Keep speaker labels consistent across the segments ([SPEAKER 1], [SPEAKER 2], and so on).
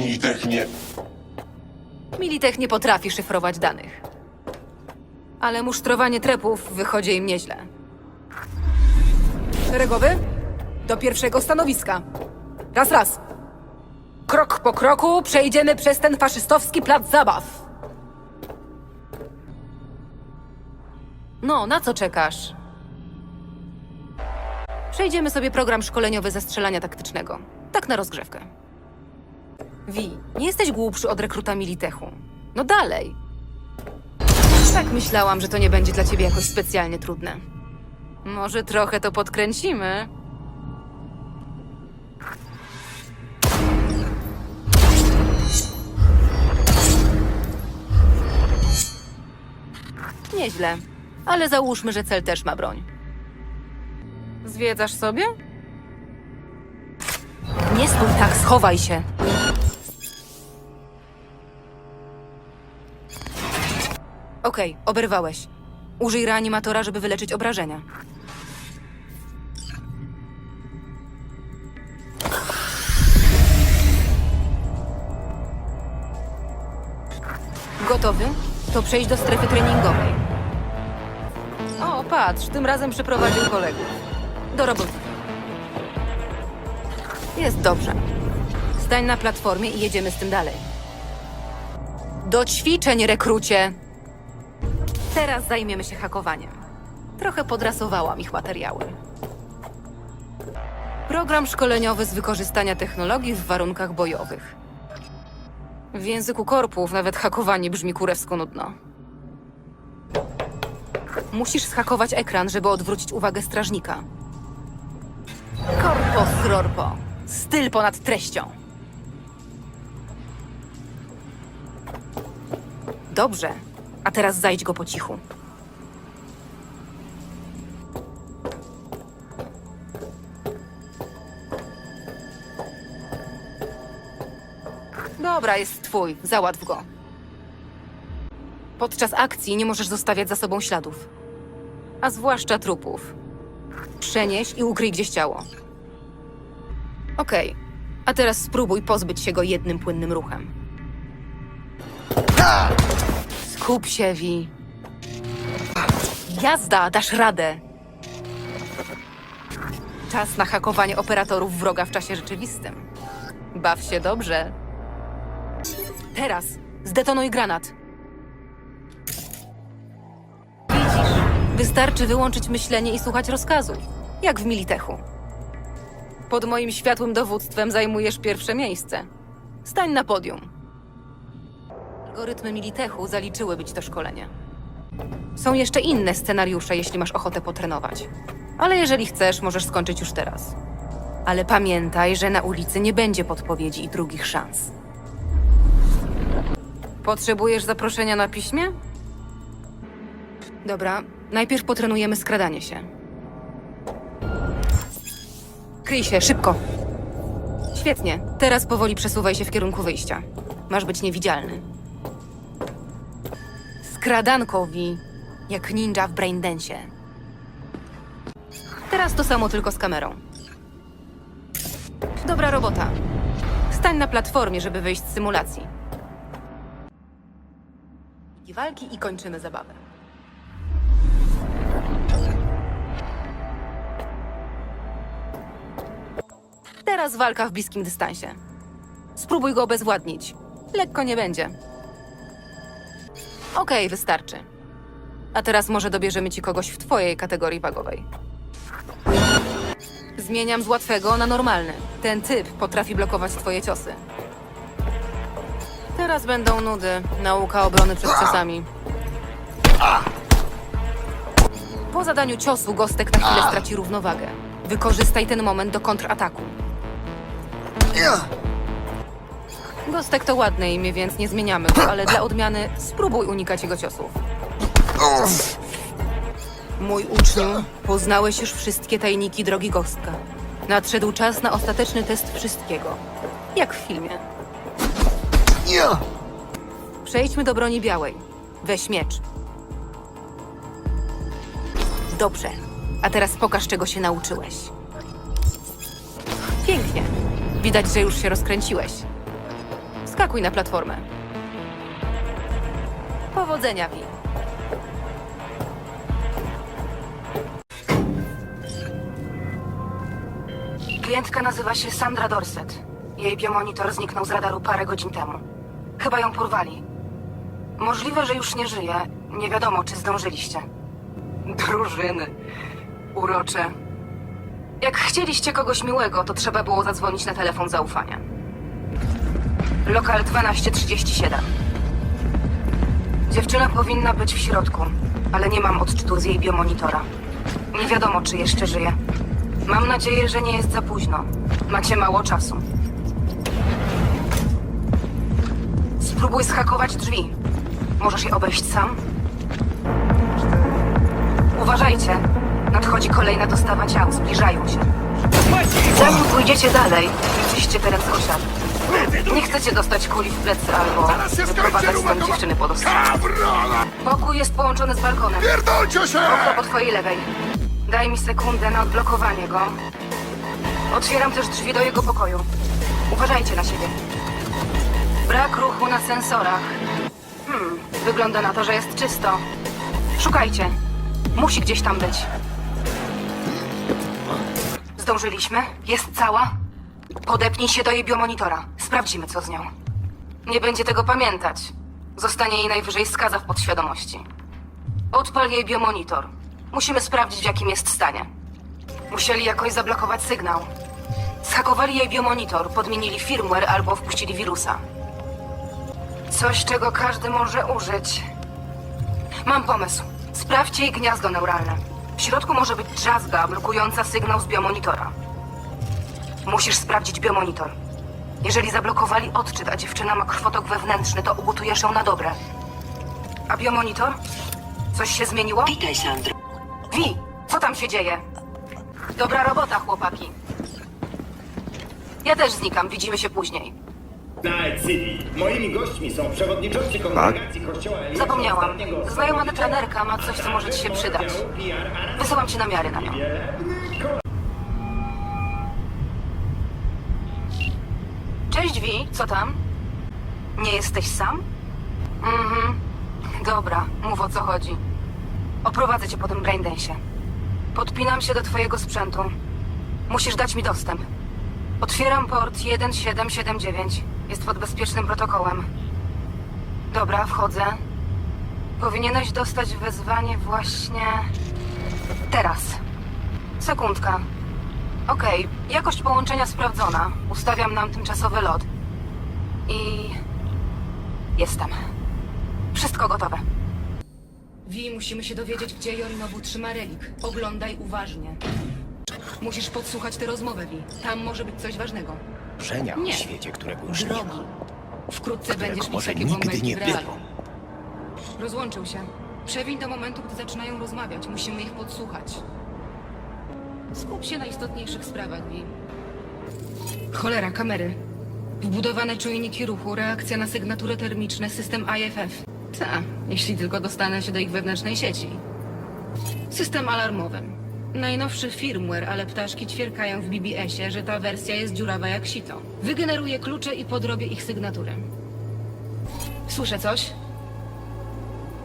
[SPEAKER 1] Militech nie...
[SPEAKER 2] Militech nie potrafi szyfrować danych. Ale musztrowanie trepów wychodzi im nieźle. Szeregowy? Do pierwszego stanowiska. Raz, raz. Krok po kroku przejdziemy przez ten faszystowski plac zabaw. No, na co czekasz? Przejdziemy sobie program szkoleniowy ze strzelania taktycznego. Tak na rozgrzewkę. Wi, nie jesteś głupszy od rekruta Militechu. No dalej. Tak myślałam, że to nie będzie dla ciebie jakoś specjalnie trudne. Może trochę to podkręcimy? Nieźle, ale załóżmy, że cel też ma broń. Zwiedzasz sobie? Nie stój tak, schowaj się. Okej, oberwałeś. Użyj reanimatora, żeby wyleczyć obrażenia. Gotowy? To przejść do strefy treningowej. O, patrz, tym razem przyprowadził kolegów. Do roboty. Jest dobrze. Stań na platformie i jedziemy z tym dalej. Do ćwiczeń, rekrucie! Teraz zajmiemy się hakowaniem. Trochę podrasowałam ich materiały. Program szkoleniowy z wykorzystania technologii w warunkach bojowych. W języku korpów nawet hakowanie brzmi kurewsko nudno. Musisz schakować ekran, żeby odwrócić uwagę strażnika. Korpo srorpo. Styl ponad treścią. Dobrze. A teraz zajdź go po cichu. Dobra, jest twój. Załatw go. Podczas akcji nie możesz zostawiać za sobą śladów. A zwłaszcza trupów. Przenieś i ukryj gdzieś ciało. Okej. A teraz spróbuj pozbyć się go jednym płynnym ruchem. Skup się, Vi. Jazda, dasz radę. Czas na hakowanie operatorów wroga w czasie rzeczywistym. Baw się dobrze. Teraz zdetonuj granat. Widzisz, wystarczy wyłączyć myślenie i słuchać rozkazów, jak w Militechu. Pod moim światłym dowództwem zajmujesz pierwsze miejsce. Stań na podium. Algorytmy Militechu zaliczyłyby ci to szkolenie. Są jeszcze inne scenariusze, jeśli masz ochotę potrenować. Ale jeżeli chcesz, możesz skończyć już teraz. Ale pamiętaj, że na ulicy nie będzie podpowiedzi i drugich szans. Potrzebujesz zaproszenia na piśmie? Dobra, najpierw potrenujemy skradanie się. Kryj się, szybko! Świetnie, teraz powoli przesuwaj się w kierunku wyjścia. Masz być niewidzialny. Skradanko, Vi. Jak ninja w braindensie. Teraz to samo, tylko z kamerą. Dobra robota. Stań na platformie, żeby wyjść z symulacji. I walki i kończymy zabawę. Teraz walka w bliskim dystansie. Spróbuj go obezwładnić. Lekko nie będzie. Okej, wystarczy. A teraz może dobierzemy ci kogoś w twojej kategorii wagowej. Zmieniam z łatwego na normalny. Ten typ potrafi blokować twoje ciosy. Teraz będą nudy. Nauka obrony przed ciosami. Po zadaniu ciosu Gostek na chwilę straci równowagę. Wykorzystaj ten moment do kontrataku. Gostek to ładne imię, więc nie zmieniamy go, ale dla odmiany spróbuj unikać jego ciosów. Mój uczniu, poznałeś już wszystkie tajniki drogi Gostka. Nadszedł czas na ostateczny test wszystkiego. Jak w filmie. Przejdźmy do broni białej. Weź miecz. Dobrze. A teraz pokaż, czego się nauczyłeś. Pięknie. Widać, że już się rozkręciłeś. Wskakuj na platformę. Powodzenia, Vi. Klientka nazywa się Sandra Dorset. Jej biomonitor zniknął z radaru parę godzin temu. Chyba ją porwali. Możliwe, że już nie żyje. Nie wiadomo, czy zdążyliście. Drużyny. Urocze. Jak chcieliście kogoś miłego, to trzeba było zadzwonić na telefon zaufania. Lokal 1237. Dziewczyna powinna być w środku, ale nie mam odczytu z jej biomonitora. Nie wiadomo, czy jeszcze żyje. Mam nadzieję, że nie jest za późno. Macie mało czasu. Spróbuj zhakować drzwi. Możesz je obejść sam? Uważajcie. Nadchodzi kolejna dostawa ciał. Zbliżają się. Zanim pójdziecie dalej, wyjście teren z osiadł. Nie chcecie dostać kuli w plecy albo wyprowadzać stąd dziewczyny pod ostrzał. Pokój jest połączony z balkonem.
[SPEAKER 1] Pierdolcie się!
[SPEAKER 2] Okno po twojej lewej. Daj mi sekundę na odblokowanie go. Otwieram też drzwi do jego pokoju. Uważajcie na siebie. Brak ruchu na sensorach. Hmm, wygląda na to, że jest czysto. Szukajcie. Musi gdzieś tam być. Zdążyliśmy? Jest cała? Podepnij się do jej biomonitora. Sprawdzimy, co z nią. Nie będzie tego pamiętać. Zostanie jej najwyżej skaza w podświadomości. Odpal jej biomonitor. Musimy sprawdzić, w jakim jest stanie. Musieli jakoś zablokować sygnał. Zhakowali jej biomonitor, podmienili firmware albo wpuścili wirusa. Coś, czego każdy może użyć. Mam pomysł. Sprawdźcie jej gniazdo neuralne. W środku może być drzazga blokująca sygnał z biomonitora. Musisz sprawdzić biomonitor. Jeżeli zablokowali odczyt, a dziewczyna ma krwotok wewnętrzny, to ugotujesz ją na dobre. A biomonitor? Coś się zmieniło?
[SPEAKER 3] Witaj, Sandro.
[SPEAKER 2] Wi, co tam się dzieje? Dobra robota, chłopaki. Ja też znikam, widzimy się później.
[SPEAKER 4] Night City. Moimi gośćmi są przewodniczący kongregacji kościoła Eliasza
[SPEAKER 2] Zapomniałam.
[SPEAKER 4] Ostatniego
[SPEAKER 2] Znajoma trenerka ma coś, co może ci się przydać. Wysyłam ci namiary na nią. Cześć, Wi, co tam? Nie jesteś sam? Mhm. Dobra, mów o co chodzi. Oprowadzę cię po tym braindensie. Podpinam się do twojego sprzętu. Musisz dać mi dostęp. Otwieram port 1779. Jest pod bezpiecznym protokołem. Dobra, wchodzę. Powinieneś dostać wezwanie właśnie... Teraz. Sekundka. Okej, jakość połączenia sprawdzona. Ustawiam nam tymczasowy lot. I... Jestem. Wszystko gotowe. Wi, musimy się dowiedzieć, gdzie Jorinobu trzyma relik. Oglądaj uważnie. Musisz podsłuchać tę rozmowę, Wi. Tam może być coś ważnego.
[SPEAKER 5] Przenia
[SPEAKER 2] Nie.
[SPEAKER 5] w świecie, którego już nie
[SPEAKER 2] Drogi.
[SPEAKER 5] ma.
[SPEAKER 2] Wkrótce będziesz
[SPEAKER 5] Którego
[SPEAKER 2] mieć
[SPEAKER 5] może nigdy nie
[SPEAKER 2] w realu.
[SPEAKER 5] było.
[SPEAKER 2] Rozłączył się. Przewiń do momentu, gdy zaczynają rozmawiać. Musimy ich podsłuchać. Skup się na istotniejszych sprawach, Wi. Cholera, kamery. Wbudowane czujniki ruchu, reakcja na sygnatury termiczne, system IFF. Ta, jeśli tylko dostanę się do ich wewnętrznej sieci. System alarmowy. Najnowszy firmware, ale ptaszki ćwierkają w BBS-ie, że ta wersja jest dziurawa jak sito. Wygeneruję klucze i podrobię ich sygnatury. Słyszę coś?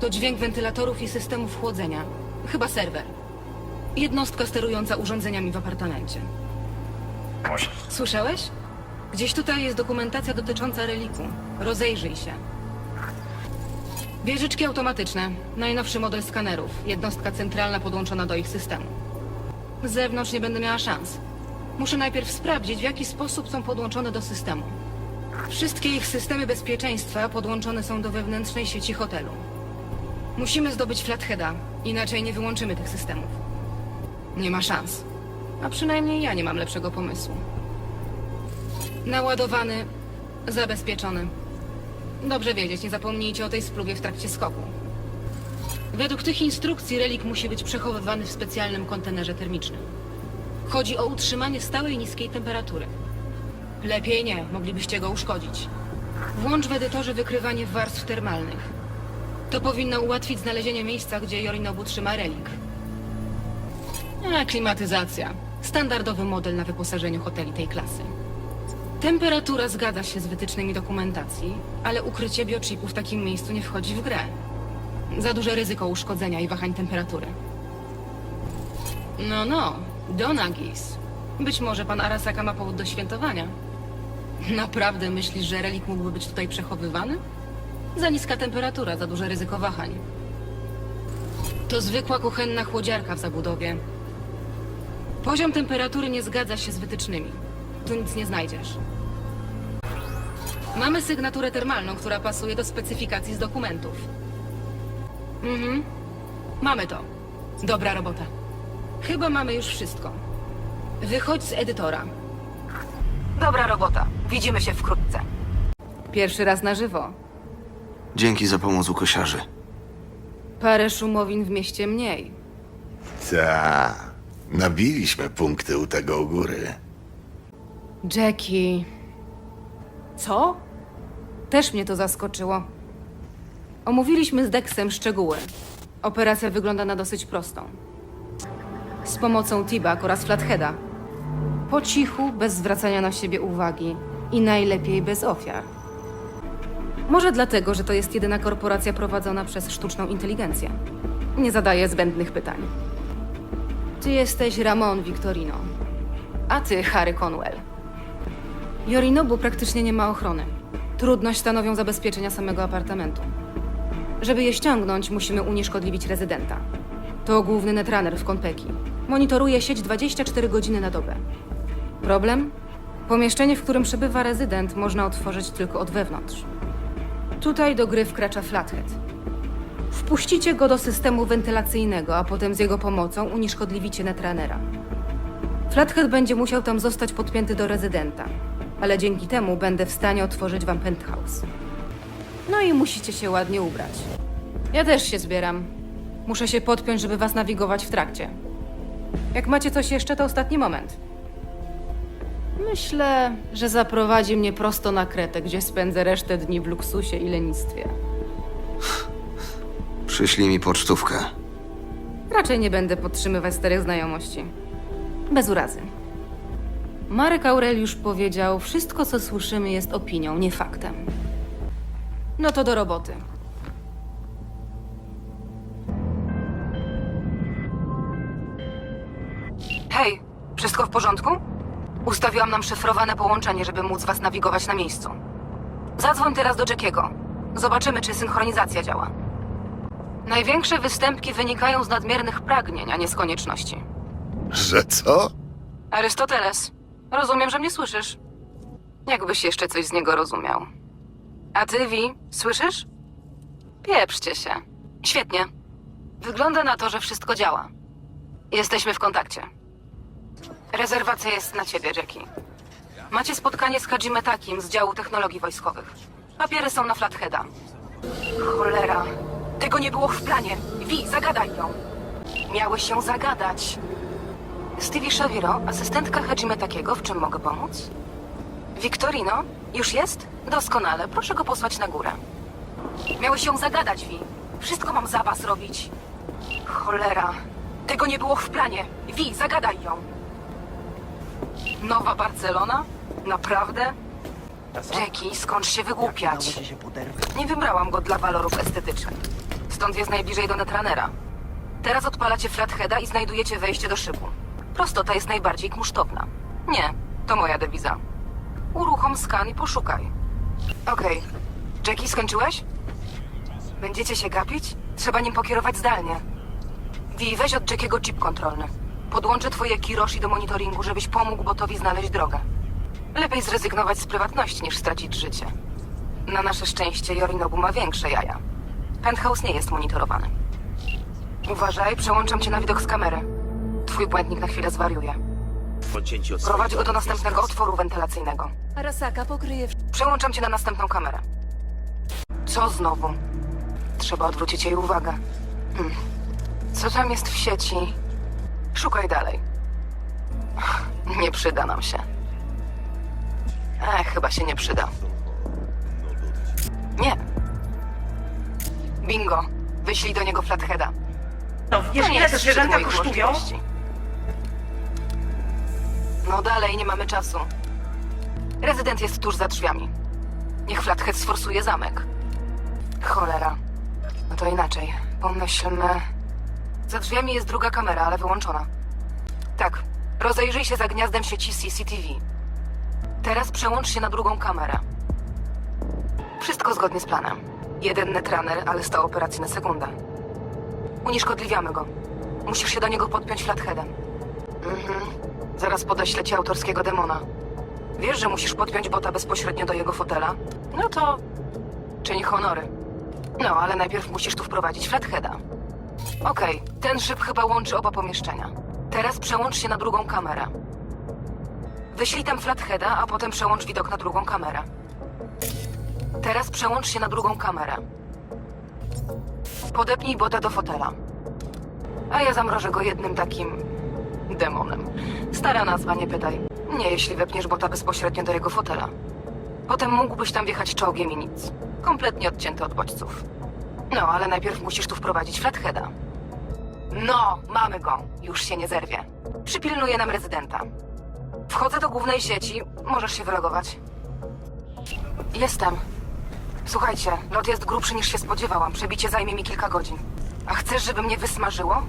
[SPEAKER 2] To dźwięk wentylatorów i systemów chłodzenia. Chyba serwer. Jednostka sterująca urządzeniami w apartamencie. Słyszałeś? Gdzieś tutaj jest dokumentacja dotycząca reliku. Rozejrzyj się. Wieżyczki automatyczne. Najnowszy model skanerów. Jednostka centralna podłączona do ich systemu. Z zewnątrz nie będę miała szans. Muszę najpierw sprawdzić, w jaki sposób są podłączone do systemu. Wszystkie ich systemy bezpieczeństwa podłączone są do wewnętrznej sieci hotelu. Musimy zdobyć Flatheada, inaczej nie wyłączymy tych systemów. Nie ma szans. A przynajmniej ja nie mam lepszego pomysłu. Naładowany, zabezpieczony. Dobrze wiedzieć, nie zapomnijcie o tej spluwie w trakcie skoku. Według tych instrukcji relik musi być przechowywany w specjalnym kontenerze termicznym. Chodzi o utrzymanie stałej niskiej temperatury. Lepiej nie, moglibyście go uszkodzić. Włącz w edytorze wykrywanie warstw termalnych. To powinno ułatwić znalezienie miejsca, gdzie Yorinobu trzyma relik. A, klimatyzacja. Standardowy model na wyposażeniu hoteli tej klasy. Temperatura zgadza się z wytycznymi dokumentacji, ale ukrycie biochipu w takim miejscu nie wchodzi w grę. Za duże ryzyko uszkodzenia i wahań temperatury. No, no, Donagis. Być może pan Arasaka ma powód do świętowania. Naprawdę myślisz, że relik mógłby być tutaj przechowywany? Za niska temperatura, za duże ryzyko wahań. To zwykła kuchenna chłodziarka w zabudowie. Poziom temperatury nie zgadza się z wytycznymi. Tu nic nie znajdziesz. Mamy sygnaturę termalną, która pasuje do specyfikacji z dokumentów. Mhm. Mamy to. Dobra robota. Chyba mamy już wszystko. Wychodź z edytora. Dobra robota. Widzimy się wkrótce. Pierwszy raz na żywo.
[SPEAKER 1] Dzięki za pomoc u kosiarzy.
[SPEAKER 2] Parę szumowin w mieście mniej.
[SPEAKER 3] Ta, nabiliśmy punkty u tego u góry.
[SPEAKER 2] Jackie. Co? Też mnie to zaskoczyło. Omówiliśmy z Dexem szczegóły. Operacja wygląda na dosyć prostą. Z pomocą T-Bag oraz Flatheada. Po cichu, bez zwracania na siebie uwagi i najlepiej bez ofiar. Może dlatego, że to jest jedyna korporacja prowadzona przez sztuczną inteligencję. Nie zadaje zbędnych pytań. Ty jesteś Ramon Victorino, a ty Harry Conwell. Yorinobu praktycznie nie ma ochrony. Trudność stanowią zabezpieczenia samego apartamentu. Żeby je ściągnąć, musimy unieszkodliwić rezydenta. To główny netrunner w Konpeki. Monitoruje sieć 24 godziny na dobę. Problem? Pomieszczenie, w którym przebywa rezydent, można otworzyć tylko od wewnątrz. Tutaj do gry wkracza Flathead. Wpuścicie go do systemu wentylacyjnego, a potem z jego pomocą unieszkodliwicie netrunnera. Flathead będzie musiał tam zostać podpięty do rezydenta, ale dzięki temu będę w stanie otworzyć wam penthouse. No i musicie się ładnie ubrać. Ja też się zbieram. Muszę się podpiąć, żeby was nawigować w trakcie. Jak macie coś jeszcze, to ostatni moment. Myślę, że zaprowadzi mnie prosto na Kretę, gdzie spędzę resztę dni w luksusie i lenistwie.
[SPEAKER 1] Przyślij mi pocztówkę.
[SPEAKER 2] Raczej nie będę podtrzymywać starych znajomości. Bez urazy. Marek Aureliusz powiedział: Wszystko, co słyszymy, jest opinią, nie faktem. No to do roboty. Hej, wszystko w porządku? Ustawiłam nam szyfrowane połączenie, żeby móc was nawigować na miejscu. Zadzwoń teraz do Jackiego. Zobaczymy, czy synchronizacja działa. Największe występki wynikają z nadmiernych pragnień, a nie z konieczności.
[SPEAKER 3] Że co?
[SPEAKER 2] Arystoteles, rozumiem, że mnie słyszysz. Jakbyś jeszcze coś z niego rozumiał. A ty, Vi, słyszysz? Pieprzcie się. Świetnie. Wygląda na to, że wszystko działa. Jesteśmy w kontakcie. Rezerwacja jest na ciebie, Jackie. Macie spotkanie z Hajime Takim z działu technologii wojskowych. Papiery są na Flatheada. Cholera. Tego nie było w planie. Wi, zagadaj ją. Miałeś ją zagadać. Stevie Shaviro, asystentka Hajime Takiego, w czym mogę pomóc? Victorino? Już jest? Doskonale, proszę go posłać na górę. Miałeś ją zagadać, Wi. Wszystko mam za was robić. Cholera. Tego nie było w planie. Wi, zagadaj ją. Nowa Barcelona? Naprawdę? Jackie, skąd się wygłupiać? Nie wybrałam go dla walorów estetycznych. Stąd jest najbliżej do Netranera. Teraz odpalacie flatheada i znajdujecie wejście do szybu. Prostota jest najbardziej kmusztowna. Nie, to moja dewiza. Uruchom skan i poszukaj. Okej. Jackie, skończyłeś? Będziecie się gapić? Trzeba nim pokierować zdalnie. Wi, weź od Jackiego chip kontrolny. Podłączę twoje Kiroshi do monitoringu, żebyś pomógł botowi znaleźć drogę. Lepiej zrezygnować z prywatności, niż stracić życie. Na nasze szczęście Yorinobu ma większe jaja. Penthouse nie jest monitorowany. Uważaj, przełączam cię na widok z kamery. Twój błędnik na chwilę zwariuje.
[SPEAKER 4] Odcięci od
[SPEAKER 2] Prowadź go do następnego otworu wentylacyjnego.
[SPEAKER 5] Arasaka pokryje
[SPEAKER 2] Przełączam cię na następną kamerę. Co znowu? Trzeba odwrócić jej uwagę. Hmm. Co tam jest w sieci? Szukaj dalej. Nie przyda nam się. Ech, chyba się nie przyda. Nie. Bingo. Wyślij do niego flatheada.
[SPEAKER 6] No, wiesz
[SPEAKER 2] To nie
[SPEAKER 6] ile
[SPEAKER 2] jest
[SPEAKER 6] te
[SPEAKER 2] szczyt
[SPEAKER 6] zwierzęta
[SPEAKER 2] moich
[SPEAKER 6] kosztują?
[SPEAKER 2] możliwości. No dalej, nie mamy czasu. Rezydent jest tuż za drzwiami. Niech Flathead sforsuje zamek. Cholera. No to inaczej. Pomyślmy... Za drzwiami jest druga kamera, ale wyłączona. Tak. Rozejrzyj się za gniazdem sieci CCTV. Teraz przełącz się na drugą kamerę. Wszystko zgodnie z planem. Jeden netrunner, ale 100 operacji na sekundę. Unieszkodliwiamy go. Musisz się do niego podpiąć flatheadem. Mhm. Zaraz podeślę ci autorskiego demona. Wiesz, że musisz podpiąć bota bezpośrednio do jego fotela? No to... czyń honory. No, ale najpierw musisz tu wprowadzić flatheada. Okej, ten szyb chyba łączy oba pomieszczenia. Teraz przełącz się na drugą kamerę. Wyślij tam flatheada, a potem przełącz widok na drugą kamerę. Teraz przełącz się na drugą kamerę. Podepnij bota do fotela. A ja zamrożę go jednym takim... demonem. Stara nazwa, nie pytaj. Nie, jeśli wepniesz bota bezpośrednio do jego fotela. Potem mógłbyś tam wjechać czołgiem i nic. Kompletnie odcięty od bodźców. No, ale najpierw musisz tu wprowadzić flatheada. No, mamy go. Już się nie zerwie. Przypilnuje nam rezydenta. Wchodzę do głównej sieci. Możesz się wylogować. Jestem. Słuchajcie, lot jest grubszy niż się spodziewałam. Przebicie zajmie mi kilka godzin. A chcesz, żeby mnie wysmażyło?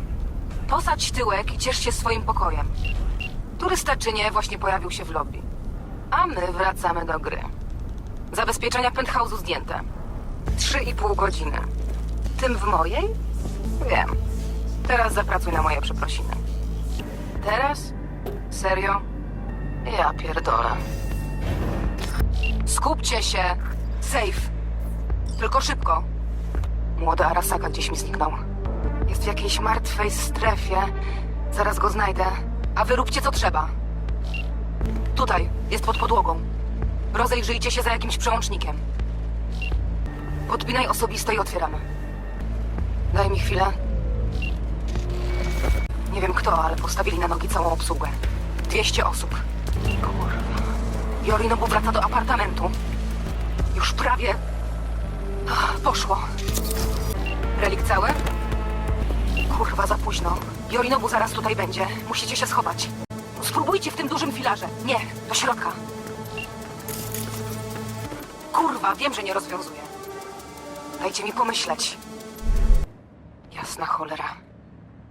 [SPEAKER 2] Posadź tyłek i ciesz się swoim pokojem. Turysta czy nie właśnie pojawił się w lobby. A my wracamy do gry. Zabezpieczenia penthouse'u zdjęte. Trzy i pół godziny. Tym w mojej? Wiem. Teraz zapracuj na moje przeprosiny. Teraz? Serio? Ja pierdolę. Skupcie się! Safe! Tylko szybko! Młody Arasaka gdzieś mi zniknął. Jest w jakiejś martwej strefie. Zaraz go znajdę. A wy róbcie co trzeba. Tutaj, jest pod podłogą. Rozejrzyjcie się za jakimś przełącznikiem. Podpinaj osobiste i otwieramy. Daj mi chwilę. Nie wiem kto, ale postawili na nogi całą obsługę. 200 osób. Kurwa. Jorinobu wraca do apartamentu. Już prawie... Poszło. Relik cały? Kurwa, za późno. Jorinobu zaraz tutaj będzie. Musicie się schować. Spróbujcie w tym dużym filarze. Nie, do środka. Kurwa, wiem, że nie rozwiązuje. Dajcie mi pomyśleć. Jasna cholera.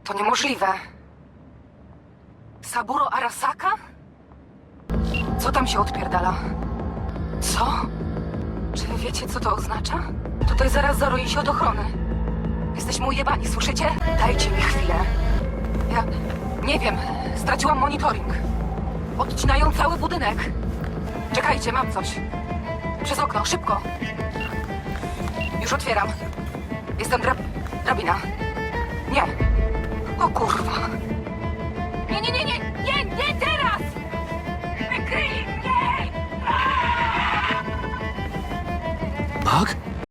[SPEAKER 2] To niemożliwe. Saburo Arasaka? Co tam się odpierdala? Co? Czy wiecie, co to oznacza? Tutaj zaraz zaroi się od ochrony. Jesteśmy ujebani, słyszycie? Dajcie mi chwilę. Ja nie wiem, straciłam monitoring. Odcinają cały budynek. Czekajcie, mam coś. Przez okno, szybko. Już otwieram. Jestem drab... drabina. Nie. O kurwa.